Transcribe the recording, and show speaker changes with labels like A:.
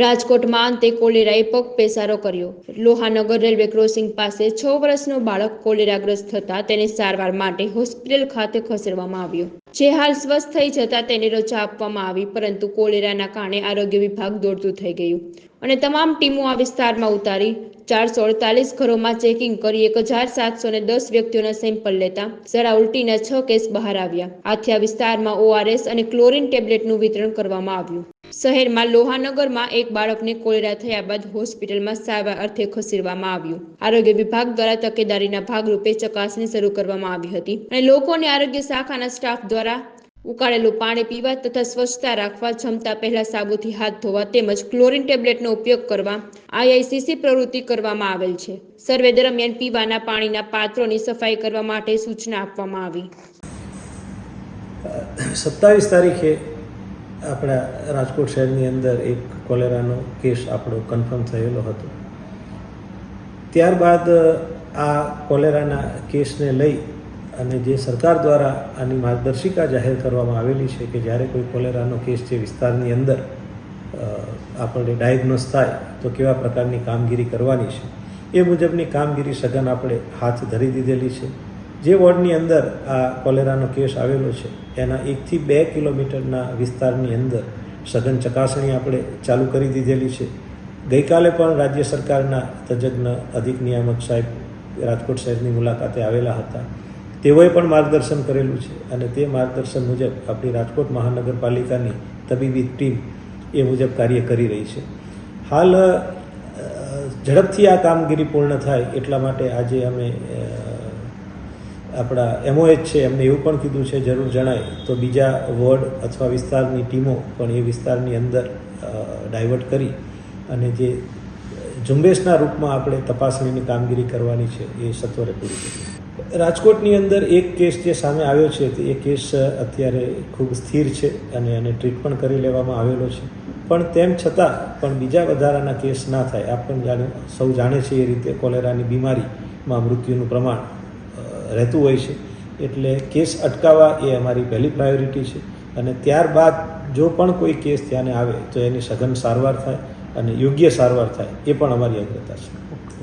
A: રાજકોટમાં અંતે કોલેરાએ પગ પેસારો કર્યો. લોહાનગર રેલવે ક્રોસિંગ પાસે છ વર્ષનો બાળક કોલેરાગ્રસ્ત થતા તેને સારવાર માટે હોસ્પિટલ ખાતે ખસેડવામાં આવ્યો. જે હાલ સ્વસ્થ થઈ જતા તેને રજા આપવામાં આવી, પરંતુ કોલેરાના કારણે આરોગ્ય વિભાગ દોડતું થઈ ગયું. અને તમામ ટીમો આ વિસ્તારમાં ઉતારી ચારસો અડતાલીસ ઘરોમાં ચેકિંગ કરી એક હજાર સાતસો ને દસ વ્યક્તિઓના સેમ્પલ લેતા જરા ઉલટીના છ કેસ બહાર આવ્યા. આથી આ વિસ્તારમાં ઓઆરએસ અને ક્લોરીન ટેબ્લેટનું વિતરણ કરવામાં આવ્યું. શહેરમાં લોહાનગરમાં એક બાળકને કોલેરા થયા બાદ હોસ્પિટલમાં સારવાર અર્થે ખસેડવામાં આવ્યું. આરોગ્ય વિભાગ દ્વારા તકેદારીના ભાગરૂપે ચકાસણી શરૂ કરવામાં આવી હતી અને લોકોને આરોગ્ય શાખાના સ્ટાફ દ્વારા ઉકાળેલું પાણી પીવા તથા સ્વચ્છતા રાખવા જમતા પહેલા સાબુથી હાથ ધોવા તેમજ ક્લોરીન ટેબ્લેટનો ઉપયોગ કરવા આઈઆઈસીસી પ્રવૃત્તિ કરવામાં આવેલ છે. સર્વે દરમિયાન પીવાના પાણીના પાત્રોની સફાઈ કરવા માટે સૂચના આપવામાં આવી.
B: સત્તાવીસ તારીખે આપણા રાજકોટ શહેરની અંદર એક કોલેરાનો કેસ આપણો કન્ફર્મ થયેલો હતો. ત્યારબાદ, આ કોલેરાના કેસને લઈ અને જે સરકાર દ્વારા આની માર્ગદર્શિકા જાહેર કરવામાં આવેલી છે કે જ્યારે કોઈ કોલેરાનો કેસ જે વિસ્તારની અંદર આપણે ડાયગ્નોસ થાય, તો કેવા પ્રકારની કામગીરી કરવાની છે? એ મુજબની કામગીરી સઘન આપણે હાથ ધરી દીધેલી છે. જે વોર્ડની અંદર આ કોલેરાનો કેસ આવેલો છે, એના એકથી બે કિલોમીટરના વિસ્તારની અંદર સઘન ચકાસણી આપણે ચાલુ કરી દીધેલી છે. ગઈકાલે પણ રાજ્ય સરકારના તજજ્ઞ અધિક નિયામક સાહેબ રાજકોટ શહેરની મુલાકાતે આવેલા હતા. તેઓએ પણ માર્ગદર્શન કરેલું છે અને તે માર્ગદર્શન મુજબ આપણી રાજકોટ મહાનગરપાલિકાની તબીબી ટીમ એ મુજબ કાર્ય કરી રહી છે. હાલ ઝડપથી આ કામગીરી પૂર્ણ થાય એટલા માટે આજે અમે આપણા એમઓએચ છે, એમને એવું પણ કીધું છે, જરૂર જણાય. તો બીજા વોર્ડ અથવા વિસ્તારની ટીમો પણ એ વિસ્તારની અંદર ડાયવર્ટ કરી અને જે ઝુંબેશના રૂપમાં આપણે તપાસણીની કામગીરી કરવાની છે, એ સત્વરે પૂરી કરી રાજકોટની અંદર એક કેસ જે સામે આવ્યો છે, તે એ કેસ અત્યારે ખૂબ સ્થિર છે અને એને ટ્રીટ પણ કરી લેવામાં આવેલો છે. પણ તેમ છતાં પણ બીજા વધારાના કેસ ના થાય. આપ પણ જાણે સૌ જાણે છે એ રીતે કોલેરાની બીમારીમાં મૃત્યુનું પ્રમાણ રહેતું હોય છે. એટલે કેસ અટકાવવા એ અમારી પહેલી પ્રાયોરિટી છે. અને ત્યારબાદ જો પણ કોઈ કેસ ધ્યાને આવે તો એની સઘન સારવાર થાય અને યોગ્ય સારવાર થાય એ પણ અમારી અગ્રતા છે.